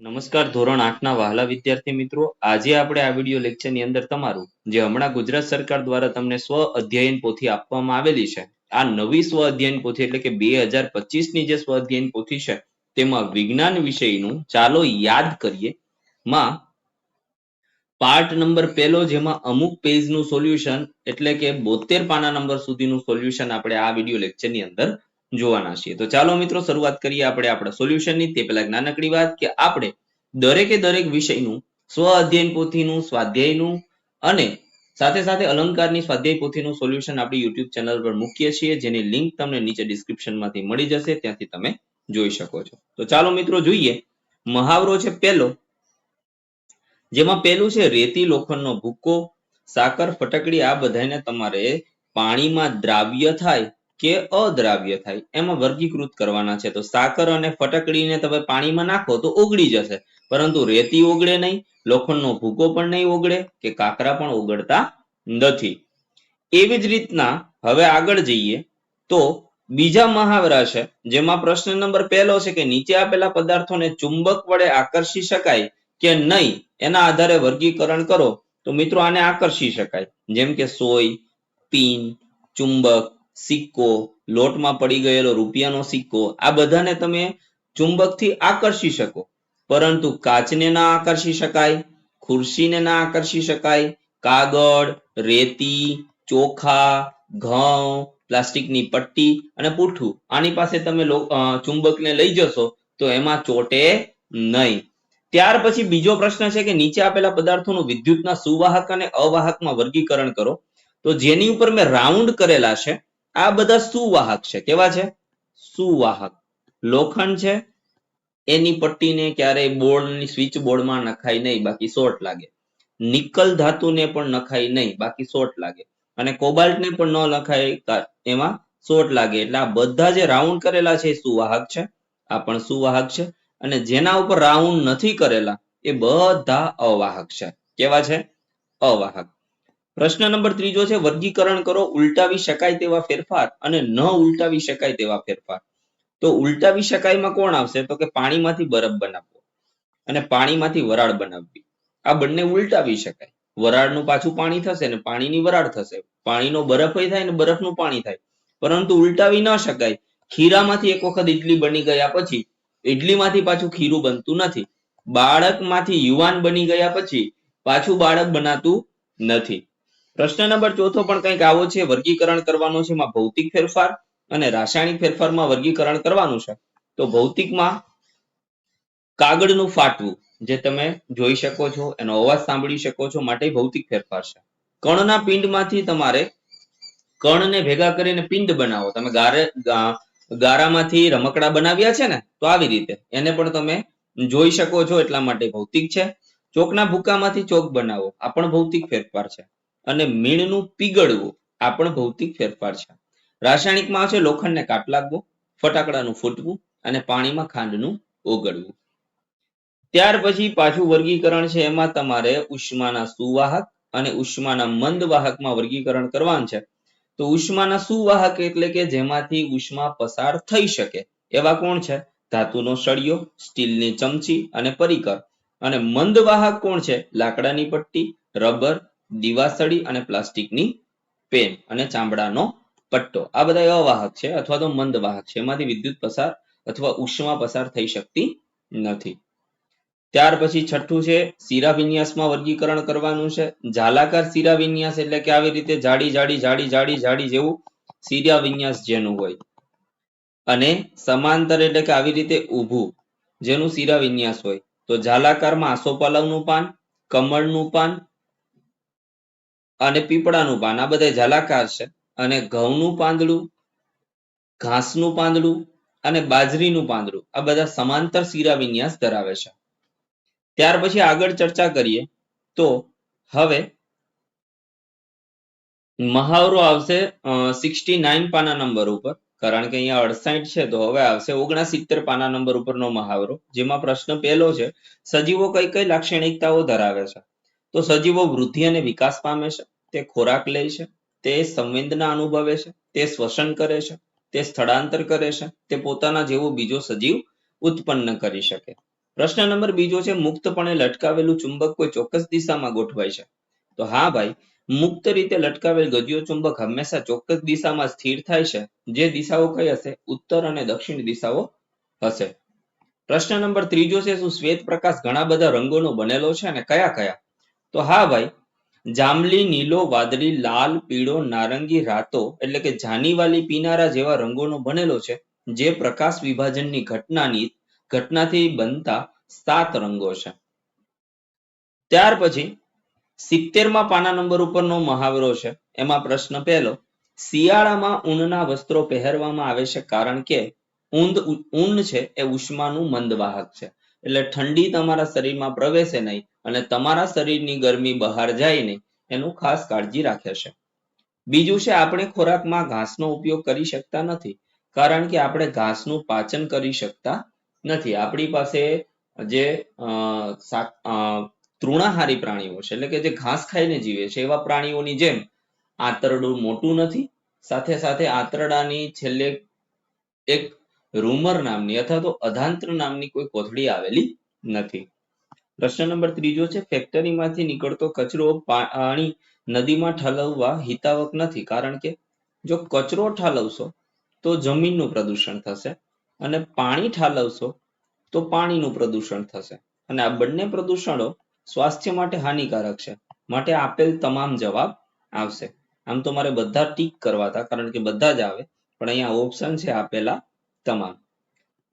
નમસ્કાર, ધોરણ આઠના વહાલા વિદ્યાર્થી મિત્રો. આજે આપણે આ વીડિયો લેક્ચરની અંદર તમારું, જે હમણાં ગુજરાત સરકાર દ્વારા તમને સ્વ અધ્યયન પોથી આપવામાં આવેલી છે. આ નવી સ્વ અધ્યયન પોથી એટલે કે બે હજાર પચીસની જે સ્વ અધ્યયન પોથી છે, તેમાં વિજ્ઞાન વિષયનું ચાલો યાદ કરીએ. માં પાર્ટ નંબર પહેલો જેમાં અમુક પેજનું સોલ્યુશન એટલે કે બોતેર પાના નંબર સુધીનું સોલ્યુશન આપણે આ વીડિયો લેક્ચરની અંદર જોવાના છીએ. તો ચાલો મિત્રો શરૂઆત કરીએ આપણે આપણા સોલ્યુશનની તે પહેલા નાનકડી વાત કે આપણે દરેકે દરેક વિષયનું, સ્વ અધ્યયન પોથીનું, સ્વાધ્યાયનું અને સાથે સાથે અલંકારની સ્વાધ્યાય પોથીનું સોલ્યુશન આપણી યુટ્યુબ ચેનલ પર મૂકીએ છીએ. જેની લિંક તમને નીચે ડિસ્ક્રિપ્શનમાંથી મળી જશે. ત્યાંથી તમે જોઈ શકો છો. તો ચાલો મિત્રો જોઈએ. મહાવરો છે પહેલો. જેમાં પહેલું છે રેતી લોખંડનો ભૂક્કો, સાકર, ફટકડી, આ બધાને તમારે પાણીમાં દ્રાવ્ય થાય કે અદ્રાવ્ય થાય. એમાં વર્ગીકૃત કરવાના છે. તો સાકર અને ફટકડીને તમે પાણીમાં નાખો તો ઓગળી જશે. પરંતુ રેતી ઓગળે નહીં, લોખંડનો ભૂકો પણ નહીં ઓગળે કે કાકરા પણ ઓગળતા નથી. એવી જ રીતના હવે આગળ જઈએ તો બીજા મહાવરા છે, જેમાં પ્રશ્ન નંબર પહેલો છે કે નીચે આપેલા પદાર્થોને ચુંબક વડે આકર્ષી શકાય કે નહીં, એના આધારે વર્ગીકરણ કરો. તો મિત્રો આને આકર્ષી શકાય. જેમ કે સોય પીન ચુંબક સિક્કો, લોટમાં પડી ગયેલો રૂપિયાનો સિક્કો, આ બધાને તમે ચુંબકથી આકર્ષી શકો. પરંતુ કાચને ના આકર્ષી શકાય, ખુરશીને ના આકર્ષી શકાય, કાગળ, રેતી, ચોખા, ઘઉં, પ્લાસ્ટિકની પટ્ટી અને પૂઠું, આની પાસે તમે ચુંબકને લઈ જશો તો એમાં ચોટે નહીં. ત્યાર પછી બીજો પ્રશ્ન છે કે નીચે આપેલા પદાર્થોનું વિદ્યુતના સુવાહક અને અવાહકમાં વર્ગીકરણ કરો. તો જેની ઉપર મેં રાઉન્ડ કરેલા છે આ બધા સુવાહક છે. કેવા છે? સુવાહક. લોખંડ છે. એની પટ્ટીને ક્યારેય બોર્ડની સ્વિચ બોર્ડમાં નખાય નહીં, બાકી શોર્ટ લાગે. નિકલ ધાતુને પણ નખાય નહીં, બાકી શોર્ટ લાગે. અને કોબાલ્ટને પણ ન નખાય એમાં શોર્ટ લાગે. એટલે આ બધા જે રાઉન્ડ કરેલા છે એ સુવાહક છે. આ પણ સુવાહક છે. અને જેના ઉપર રાઉન્ડ નથી કરેલા, એ બધા અવાહક છે. કેવા છે? અવાહક. પ્રશ્ન નંબર ત્રીજો છે, વર્ગીકરણ કરો, ઉલટાવી શકાય તેવા ફેરફાર અને ન ઉલટાવી શકાય તેવા ફેરફાર. તો ઉલટાવી શકાયમાં કોણ આવશે? તો કે પાણીમાંથી બરફ બનાવવો અને પાણીમાંથી વરાળ બનાવવી. આ બંને ઉલટાવી શકાય. વરાળનું પાછું પાણી થશે ને પાણીની વરાળ થશે. પાણીનો બરફ થાય ને બરફનું પાણી થાય. પરંતુ ઉલટાવી ન શકાય. ખીરામાંથી એક વખત ઇડલી બની ગયા પછી ઇડલીમાંથી પાછું ખીરું બનતું નથી. બાળકમાંથી યુવાન બની ગયા પછી પાછું બાળક બનાતું નથી. પ્રશ્ન નંબર ચોથો પણ કંઈક આવો છે, વર્ગીકરણ કરવાનો છે, એમાં ભૌતિક ફેરફાર અને રાસાયણિક ફેરફારમાં વર્ગીકરણ કરવાનું છે. તો ભૌતિકમાં કાગળનું ફાટવું, જે તમે જોઈ શકો છો, એનો અવાજ સાંભળી શકો છો, માટે ભૌતિક ફેરફાર છે. કણના પિંડમાંથી તમારે કણને ભેગા કરીને પિંડ બનાવો. તમે ગારે ગારામાંથી રમકડા બનાવ્યા છે ને, તો આવી રીતે. એને પણ તમે જોઈ શકો છો, એટલા માટે ભૌતિક છે. ચોકના ભૂકામાંથી ચોક બનાવો. આ પણ ભૌતિક ફેરફાર છે. અને મીણનું પીગળવું આ પણ ભૌતિક ફેરફાર છે. રાસાયણિકમાં છે લોખંડને કાટ લાગવો, ફટાકડાનું ફૂટવું અને પાણીમાં ખાંડનું ઓગળવું. ત્યાર પછી પાછું વર્ગીકરણ છે એમાં તમારે ઉષ્માના સુવાહક અને ઉષ્માના મંદ વાહકમાં વર્ગીકરણ કરવાનું છે. તો ઉષ્માના સુવાહક એટલે કે જેમાંથી ઉષ્મા પસાર થઈ શકે એવા કોણ છે? ધાતુનો સળિયો, સ્ટીલની ચમચી અને પરિકર. અને મંદ વાહક કોણ છે? લાકડાની પટ્ટી, રબર દીવાસળી અને પ્લાસ્ટિકની પેન અને ચામડાનો પટ્ટો. આ બધા અવાહક છે અથવા તો મંદ વાહક છે. એમાંથી વિદ્યુત પસાર અથવા ઉષ્મા પસાર થઈ શકતી નથી. ત્યાર પછી છઠ્ઠું છે, શીરા વિન્યાસમાં વર્ગીકરણ કરવાનું છે. જાલાકાર શિરા વિન્યાસ એટલે કે આવી રીતે જાડી જાડી જાડી જાડી જાડી જેવું શીરા વિન્યાસ જેનું હોય. અને સમાંતર એટલે કે આવી રીતે ઊભું જેનું શીરા વિન્યાસ હોય. તો જાલાકારમાં આસોપાલવનું પાન, કમળનું પાન અને પીપળાનું પાન. આ બધા જાલાકાર છે. અને ઘઉંનું પાંદડું, ઘાસનું પાંદડું અને બાજરીનું પાંદડું. આ બધા સમાંતર શિરા વિન્યાસ ધરાવે છે. ત્યાર પછી આગળ ચર્ચા કરીએ તો હવે મહાવરો આવશે સિક્સટી નાઇન પાના નંબર ઉપર. કારણ કે અહીંયા અડસાઠ છે, તો હવે આવશે ઓગણસિત્તેર પાના નંબર ઉપરનો મહાવરો, જેમાં પ્રશ્ન પહેલો છે, સજીવો કઈ કઈ લાક્ષણિકતાઓ ધરાવે છે? તો સજીવો વૃદ્ધિ અને વિકાસ પામે છે, તે ખોરાક લે છે, તે સંવેદના અનુભવે છે, તે શ્વસન કરે છે, તે સ્થળાંતર કરે છે, તે પોતાના જેવો બીજો સજીવ ઉત્પન્ન કરી શકે. પ્રશ્ન નંબર બીજો છે, મુક્તપણે લટકાવેલું ચુંબક કોઈ ચોક્કસ દિશામાં ગોઠવાય છે? તો હા ભાઈ, મુક્ત રીતે લટકાવેલ ગજિયો ચુંબક હંમેશા ચોક્કસ દિશામાં સ્થિર થાય છે, જે દિશાઓ કઈ હશે? ઉત્તર અને દક્ષિણ દિશાઓ હશે. પ્રશ્ન નંબર ત્રીજો છે, શું શ્વેત પ્રકાશ ઘણા બધા રંગોનો બનેલો છે અને કયા કયા? તો હા ભાઈ, જાંબલી, નીલો, વાદળી, લાલ, પીળો, નારંગી રાતો એટલે કે જાનીવાલી પીનારા જેવા રંગોનો બનેલો છે, જે પ્રકાશ વિભાજનની ઘટનાની ઘટનાથી બનતા સાત રંગો છે. ત્યાર પછી સિત્તેરમાં પાના નંબર ઉપરનો મહાવરો છે, એમાં પ્રશ્ન પહેલો, શિયાળામાં ઊનના વસ્ત્રો પહેરવામાં આવે છે કારણ કે ઊંધ ઊન છે એ ઉષ્માનું મંદવાહક છે. એટલે ઠંડી તમારા શરીરમાં પ્રવેશે નહીં અને તમારા શરીરની ગરમી બહાર જાય નહીં, એનું ખાસ કાળજી રાખે છે. બીજું છે, આપણે ખોરાકમાં ઘાસનો ઉપયોગ કરી શકતા નથી, કારણ કે આપણે ઘાસનું પાચન કરી શકતા નથી. આપણી પાસે જે તૃણાહારી પ્રાણીઓ છે, એટલે કે જે ઘાસ ખાઈને જીવે છે, એવા પ્રાણીઓની જેમ આંતરડું મોટું નથી, સાથે સાથે આંતરડાની છેલ્લે એક રૂમર નામની અથવા તો અધાંત્ર નામની કોઈ કોથળી આવેલી નથી. પ્રશ્ન નંબર ત્રીજો છે, ફેક્ટરીમાંથી નીકળતો કચરો પાણી નદીમાં ઠાલવવા હિતાવક નથી, કારણ કે જો કચરો ઠાલવશો તો જમીનનું પ્રદૂષણ થશે અને પાણી ઠાલવશો તો પાણીનું પ્રદૂષણ થશે. અને આ બંને પ્રદૂષણો સ્વાસ્થ્ય માટે હાનિકારક છે, માટે આપેલ તમામ જવાબ આવશે. આમ તો મારે બધા ટીક કરવા હતા કારણ કે બધા જ આવે, પણ અહીંયા ઓપ્શન છે આપેલા તમામ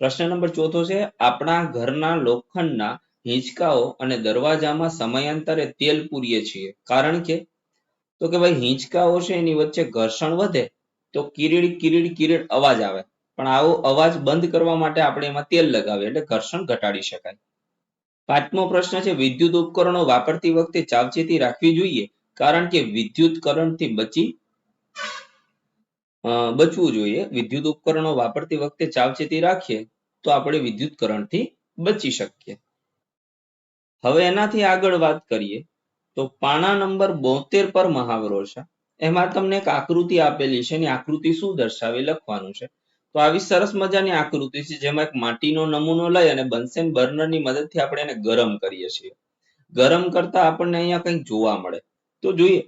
પ્રશ્ન નંબર ચોથો છે, આપણા ઘરના લોખંડના હિંચકાઓ અને દરવાજામાં સમયાંતરે તેલ પૂરીએ છીએ. કારણ કે? તો કે ભાઈ, હિંચકાઓ છે એની વચ્ચે ઘર્ષણ વધે તો કિરીડ કિરીડ કિરીડ અવાજ આવે. પણ આવો અવાજ બંધ કરવા માટે આપણે એમાં તેલ લગાવીએ એટલે ઘર્ષણ ઘટાડી શકાય. પાંચમો પ્રશ્ન છે, વિદ્યુત ઉપકરણો વાપરતી વખતે સાવચેતી રાખવી જોઈએ. કારણ કે વિદ્યુત કરંટથી બચી બચવું જોઈએ. વિદ્યુત ઉપકરણો વાપરતી વખતે સાવચેતી રાખીએ તો આપણે વિદ્યુત કરંટથી બચી શકીએ. હવે એનાથી આગળ વાત કરીએ તો પાના નંબર બોતેર પર મહાવરો છે. એમાં તમને એક આકૃતિ આપેલી છે એની આકૃતિ શું દર્શાવે લખવાનું છે. તો આવી સરસ મજાની આકૃતિ છે જેમાં એક માટીનો નમૂનો લઈ અને બનસેન બર્નરની મદદથી આપણે એને ગરમ કરીએ છીએ. ગરમ કરતા આપણને અહીંયા કંઈક જોવા મળે. તો જોઈએ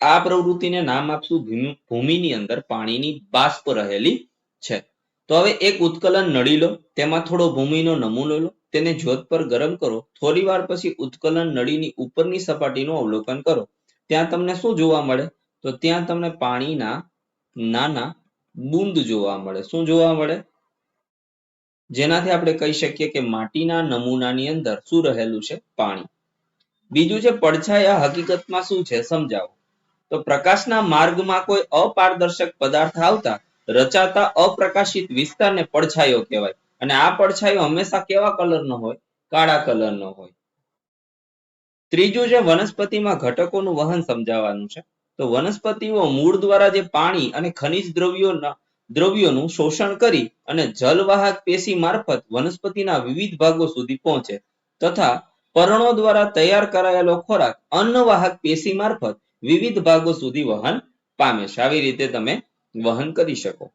આ પ્રવૃત્તિને નામ આપશું ભૂમિની અંદર પાણીની બાષ્પ રહેલી છે. તો હવે એક ઉત્કલન નળી લો, તેમાં થોડો ભૂમિનો નમૂનો લો, તેને જ્યોત પર ગરમ કરો થોડી વાર પછી ઉત્કલન નળીની ઉપરની સપાટીનું અવલોકન કરો. ત્યાં તમને શું જોવા મળે? તો ત્યાં તમને પાણીના નાના બુંદ જોવા મળે. શું જોવા મળે? જેનાથી આપણે કહી શકીએ કે માટીના નમૂનાની અંદર શું રહેલું છે? પાણી. બીજું છે, પડછાયા હકીકતમાં શું છે? સમજાવો. તો પ્રકાશના માર્ગમાં કોઈ અપારદર્શક પદાર્થ આવતા રચાતા અપ્રકાશિત વિસ્તારને પડછાયો કહેવાય. અને આ પડછાયો હંમેશા કેવા કલરનો હોય? કાળા કલરનો હોય. ત્રીજું છે વનસ્પતિમાં ઘટકોનું વહન સમજાવવાનું છે. તો વનસ્પતિઓ મૂળ દ્વારા જે પાણી અને ખનિજ દ્રવ્યોના દ્રવ્યોનું શોષણ કરી અને જલવાહક પેશી મારફત વનસ્પતિના વિવિધ ભાગો સુધી પહોંચે. તથા પર્ણો દ્વારા તૈયાર કરાયેલો ખોરાક અન્નવાહક પેશી મારફત વિવિધ ભાગો સુધી વહન પામે છે. આવી રીતે તમે વહન કરી શકો.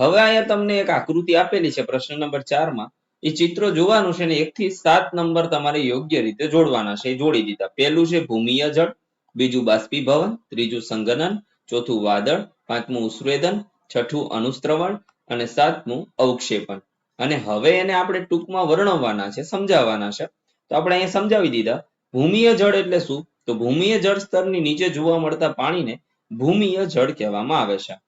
હવે અહીંયા તમને એક આકૃતિ આપેલી છે પ્રશ્ન નંબર ચારમાં. એ ચિત્રો જોવાનું છે ને એક થી સાત નંબર તમારે યોગ્ય રીતે જોડવાના છે. એ જોડી દીધા. પહેલું છે ભૂમિય જળ બીજું બાષ્પીભવન, ત્રીજું સંગનન, ચોથું વાદળ, પાંચમું ઉસ્વેદન, છઠ્ઠું અનુસ્ત્રવણ અને સાતમું અવક્ષેપણ. અને હવે એને આપણે ટૂંકમાં વર્ણવવાના છે, સમજાવવાના છે. તો આપણે અહીંયા સમજાવી દીધા. ભૂમિય જળ એટલે શું? તો ભૂમિય જળ સ્તરની નીચે જોવા મળતા પાણીને ભૂમિય જળ કહેવામાં આવે છે.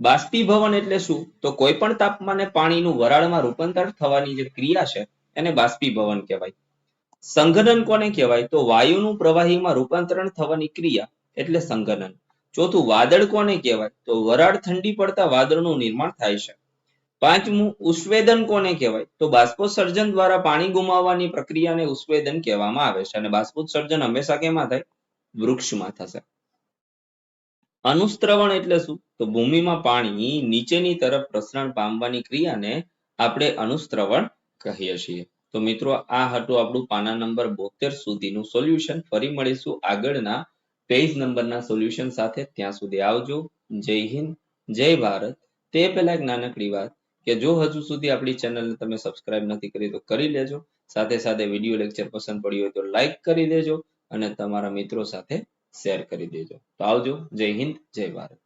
બાષ્પીભવન એટલે શું? તો કોઈ પણ તાપમાને પાણીનું વરાળમાં રૂપાંતર થવાની જે ક્રિયા છે, એને બાષ્પીભવન કહેવાય. સંઘનન કોને કહેવાય? તો વાયુનું પ્રવાહીમાં રૂપાંતરણ થવાની ક્રિયા એટલે સંઘનન. ચોથું વાદળ કોને કહેવાય? તો વરાળ ઠંડી પડતા વાદળનું નિર્માણ થાય છે. પાંચમું ઉષ્વેદન કોને કહેવાય? તો બાષ્પોત્સર્જન દ્વારા પાણી ગુમાવવાની પ્રક્રિયાને ઉષ્વેદન કહેવામાં આવે છે. અને બાષ્પોત્સર્જન હંમેશા કેમાં થાય? વૃક્ષમાં થશે. અનુસ્ત્રવણ એટલે શું? તો ભૂમિમાં પાણી નીચેની તરફ પ્રસરણ પામવાની ક્રિયાને આપણે અનુસ્ત્રવણ કહીએ છીએ. તો મિત્રો, આ હતું આપણું પાના નંબર બોતેર સુધીનું સોલ્યુશન. ફરી મળીશું આગળના પેજ નંબરના સોલ્યુશન સાથે. ત્યાં સુધી આવજો. જય હિન્દ. જય ભારત. તે પહેલા એક નાનકડી વાત. કે જો હજુ સુધી આપણી ચેનલને તમે સબસ્ક્રાઇબ નથી કરી તો કરી લેજો. સાથે સાથે વીડિયો લેક્ચર પસંદ પડ્યું હોય તો લાઈક કરી દેજો અને તમારા મિત્રો સાથે શેર કરી દેજો. તો આવજો. જય હિન્દ, જય ભારત.